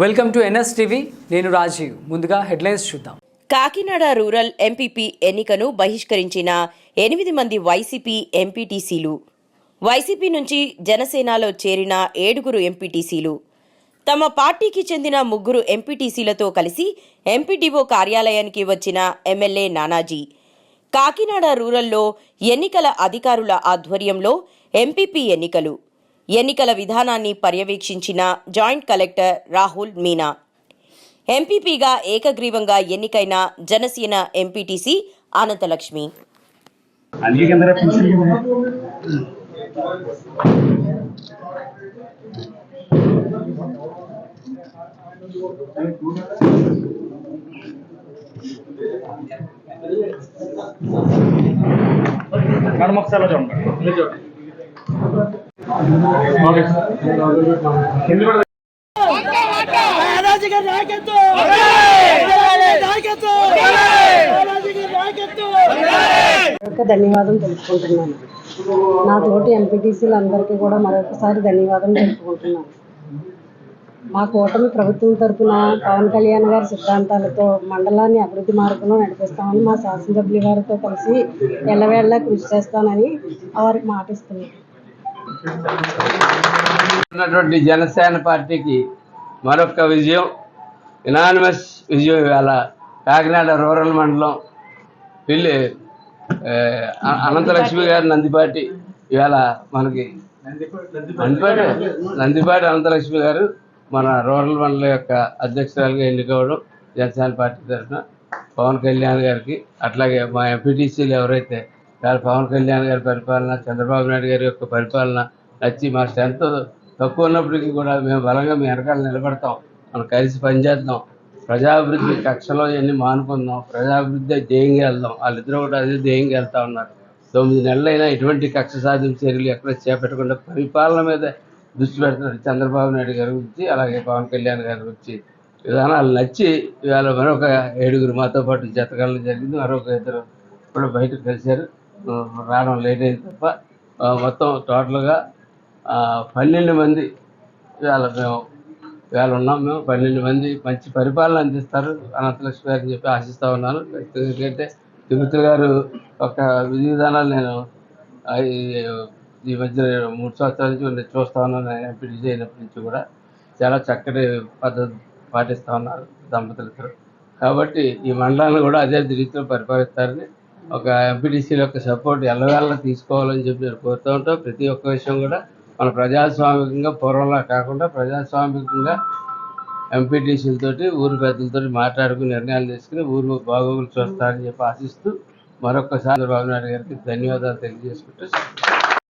Welcome to NS TV. నేను రాజీవ్. ముందుగా headlines చూద్దాం. కాకినాడ రూరల్ ఎంపీపీ ఎన్నికను బహిష్కరించిన ఎనిమిది మంది వైసీపీ ఎంపీటీసీలు. వైసీపీ నుంచి జనసేనలో చేరిన ఏడుగురు ఎంపీటీసీలు. తమ పార్టీకి చెందిన ముగ్గురు ఎంపీటీసీలతో కలిసి ఎంపీడీఓ కార్యాలయానికి వచ్చిన ఎమ్మెల్యే నానాజీ. కాకినాడ రూరల్లో ఎన్నికల అధికారుల ఆధ్వర్యంలో ఎంపీపీ ఎన్నికలు. ఎన్నికల విధానాన్ని పర్యవేక్షించిన జాయింట్ కలెక్టర్ రాహుల్ మీనా. ఎంపీపీగా ఏకగ్రీవంగా ఎన్నికైన జనసేన ఎంపీటీసీ అనంతలక్ష్మి. మేడం ఒకసారి చూడండి. ధన్యవాదం తెలుపుకుంటున్నాను. నా తోటి ఎంపీటీసీలు అందరికీ కూడా మరొకసారి ధన్యవాదం తెలుపుకుంటున్నాను. మా కూటమి ప్రభుత్వం తరఫున పవన్ కళ్యాణ్ గారి సిద్ధాంతాలతో మండలాన్ని అభివృద్ధి మార్గంలో నడిపిస్తామని మా శాసనసభ్యుల గారితో కలిసి ఎల్లవేళలా కృషి చేస్తానని వారికి మాటిస్తున్నాను. ఉన్నటువంటి జనసేన పార్టీకి మరొక విజయం ఇనానిమస్ విజయం ఇవాళ కాకినాడ రూరల్ మండలం పిల్లి అనంతలక్ష్మి గారు నందిపాటి ఇవాళ మనకి నందిపాటి నందిపాటి అనంతలక్ష్మి గారు మన రూరల్ మండలం యొక్క అధ్యక్షురాలుగా ఎన్నుకోవడం జనసేన పార్టీ తరఫున. పవన్ కళ్యాణ్ గారికి అట్లాగే మా ఎంపీటీసీలు ఎవరైతే ఇవాళ పవన్ కళ్యాణ్ గారి పరిపాలన చంద్రబాబు నాయుడు గారి యొక్క పరిపాలన నచ్చి మా స్ట్రెంత్ తక్కువ ఉన్నప్పటికీ కూడా మేము బలంగా మీ వెనకాల నిలబడతాం. మనం కలిసి పనిచేద్దాం. ప్రజాభివృద్ధి కక్షలో ఇవన్నీ మానుకుందాం. ప్రజాభివృద్ధి ధ్యేయంగా వెళ్దాం. వాళ్ళిద్దరూ కూడా అదే ధ్యేయంగా వెళ్తా ఉన్నారు. తొమ్మిది నెలలైనా ఎటువంటి కక్ష సాధింపు చర్యలు ఎక్కడ చేపట్టకుండా పరిపాలన మీద దృష్టి పెడుతున్నారు చంద్రబాబు నాయుడు గారి గురించి అలాగే పవన్ కళ్యాణ్ గారి గురించి. విధానాలు నచ్చి ఇవాళ మరొక ఏడుగురు మాతో పాటు జతకాలం జరిగింది. మరొక ఇద్దరు ఇప్పుడు బయటకు కలిశారు. రావడం లేట్ అయింది తప్ప మొత్తం టోటల్గా పన్నెండు మంది ఇవాళ మేము ఇవాళ ఉన్నాం మేము. పన్నెండు మంది మంచి పరిపాలన అందిస్తారు. అనంతలక్ష్మి గారు చెప్పి ఆశిస్తూ ఉన్నాను. ఎందుకంటే తిరుపతి గారు ఒక విధి విధానాలు నేను ఈ- మధ్య మూడు సంవత్సరాల నుంచి నేను చూస్తా ఉన్నాను. ఎంపీ అయినప్పటి నుంచి కూడా చాలా చక్కటి పద్ధతి పాటిస్తూ ఉన్నారు దంపతులు కాబట్టి ఈ మండలాన్ని కూడా అదే రీతిలో పరిపాలిస్తారని ఒక ఎంపీటీసీల యొక్క సపోర్ట్ ఎల్లవేళ తీసుకోవాలని చెప్పి నేను కోరుతూ ఉంటాం. ప్రతి ఒక్క విషయం కూడా మన ప్రజాస్వామికంగా పూర్వంలా కాకుండా ప్రజాస్వామికంగా ఎంపీటీసీలతోటి ఊరు పెద్దలతో మాట్లాడుకుని నిర్ణయాలు తీసుకుని ఊరు బాగోగులు చూస్తారని చెప్పి ఆశిస్తూ మరొకసారి చంద్రబాబు నాయుడు గారికి ధన్యవాదాలు తెలియజేసుకుంటూ